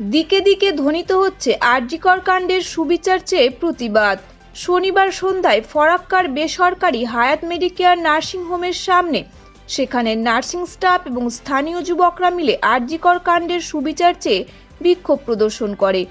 দিকে দিকে ধ্বনিত হচ্ছে আরজিকর কাণ্ডের সুবিচার চেয়ে প্রতিবাদ। শনিবার সন্ধ্যায় ফরাক্কার বেসরকারি হায়াত মেডিকেয়ার নার্সিংহোমের সামনে সেখানে নার্সিং স্টাফ এবং স্থানীয় যুবকরা মিলে আরজিকর কাণ্ডের সুবিচার চেয়ে বিক্ষোভ প্রদর্শন করে।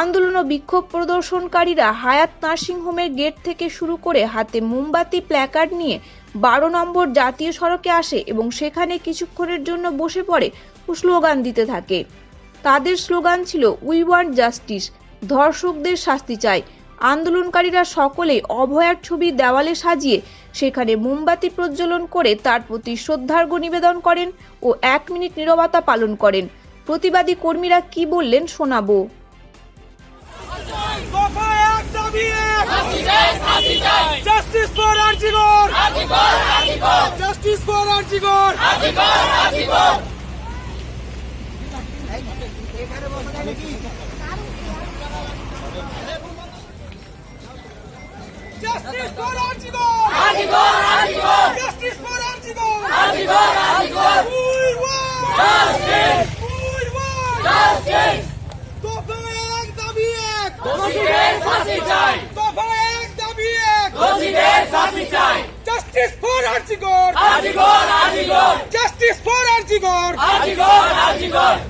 আন্দোলন ও বিক্ষোভ প্রদর্শনকারীরা হায়াত নার্সিংহোমের গেট থেকে শুরু করে হাতে মোমবাতি, প্ল্যাকার্ড নিয়ে বারো নম্বর জাতীয় সড়কে আসে এবং সেখানে কিছুক্ষণের জন্য বসে পড়ে স্লোগান দিতে থাকে। তাদের স্লোগান ছিল উই ওয়ান্ট জাস্টিস ধর্ষকদের শাস্তি চাই। আন্দোলনকারীরা সকলে অভয়ার ছবি দেওয়ালে সাজিয়ে সেখানে মোমবাতি প্রজ্বলন করে তার প্রতি শ্রদ্ধার্ঘ্য নিবেদন করেন ও এক মিনিট নীরবতা পালন করেন। প্রতিবাদী কর্মীরা কি বললেন শোনাবো। দফা এক দাবি এক justice for RG Kar justice for RG Kar justice for RG Kar justice for RG Kar we want we want দফা এক দাবি এক দফা এক দাবি এক justice for RG Kar justice for RG Kar justice for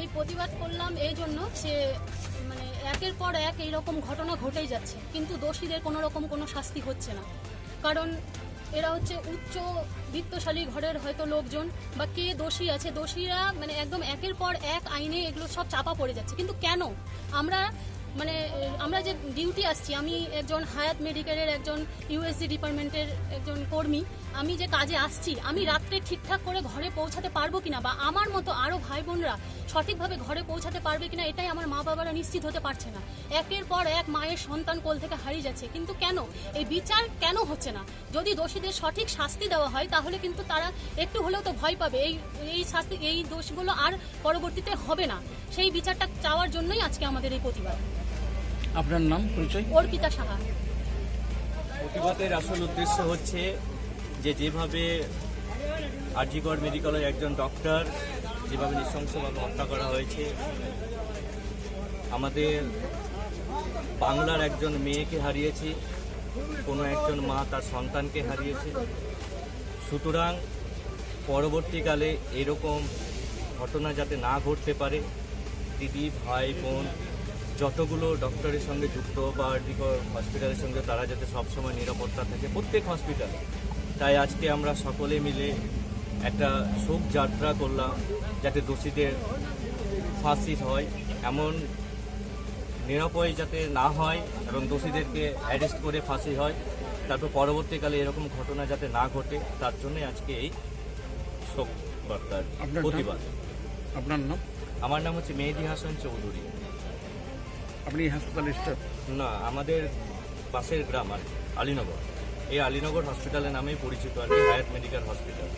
এই প্রতিবাদ করলাম এই জন্য সে মানে একের পর এক এইরকম ঘটনা ঘটেই যাচ্ছে। কিন্তু দোষীদের কোনো রকম কোনো শাস্তি হচ্ছে না। কারণ এরা হচ্ছে উচ্চ বিত্তশালী ঘরের হয়তো লোকজন বা কে দোষী আছে, দোষীরা মানে একদম একের পর এক আইনে এগুলো সব চাপা পড়ে যাচ্ছে। কিন্তু কেন? আমরা মানে আমরা যে ডিউটি আসছি, আমি একজন হায়াত মেডিকেলের একজন ইউএসজি ডিপার্টমেন্টের একজন কর্মী, আমি যে কাজে আসছি, আমি রাত্রে ঠিকঠাক করে ঘরে পৌঁছাতে পারব কিনা বা আমার মতো আরও ভাই বোনরা সঠিকভাবে ঘরে পৌঁছাতে পারবে কিনা, এটাই আমার মা বাবারা নিশ্চিত হতে পারছে না। একের পর এক মায়ের সন্তান কোল থেকে হারিয়ে যাচ্ছে। কিন্তু কেন? এই বিচার কেন হচ্ছে না? যদি দোষীদের সঠিক শাস্তি দেওয়া হয়, তাহলে কিন্তু তারা একটু হলেও তো ভয় পাবে। এই এই শাস্তি, এই দোষগুলো আর পরবর্তীতে হবে না। সেই বিচারটা চাওয়ার জন্যই আজকে আমাদের এই প্রতিবাদ। আপনার নাম পরিচয়? অর্পিতা সাহা। প্রতিবাদের আসল উদ্দেশ্য হচ্ছে যে যেভাবে আরজিগড় মেডিকেলের একজন ডক্টর যেভাবে নৃশংসভাবে হত্যা করা হয়েছে আমাদের বাংলার একজন মেয়েকে হারিয়েছি কোনো একজন মা তার সন্তানকে হারিয়েছে। সুতরাং পরবর্তীকালে এরকম ঘটনা যাতে না ঘটতে পারে দিদি ভাই বোন যতগুলো ডক্টরের সঙ্গে যুক্ত বা হসপিটালের সঙ্গে তারা যাতে সবসময় নিরাপত্তা থাকে প্রত্যেক হসপিটালে তাই আজকে আমরা সকলে মিলে একটা শোক যাত্রা করলাম যাতে দোষীদের ফাঁসি হয় এমন নিরাপয় যাতে না হয় এবং দোষীদেরকে অ্যারেস্ট করে ফাঁসি হয়। তারপর পরবর্তীকালে এরকম ঘটনা যাতে না ঘটে তার জন্যই আজকে এই শোক বার্তার প্রতিবাদ। আপনার নাম? আমার নাম হচ্ছে মেহেদি হাসান চৌধুরী। আপনি হাসপাতালে স্টাফ না, আমাদের পাশের গ্রাম আর আলীনগর। এই আলীনগর হসপিটালের নামেই পরিচিত আর কি হায়াত মেডিকেল হসপিটাল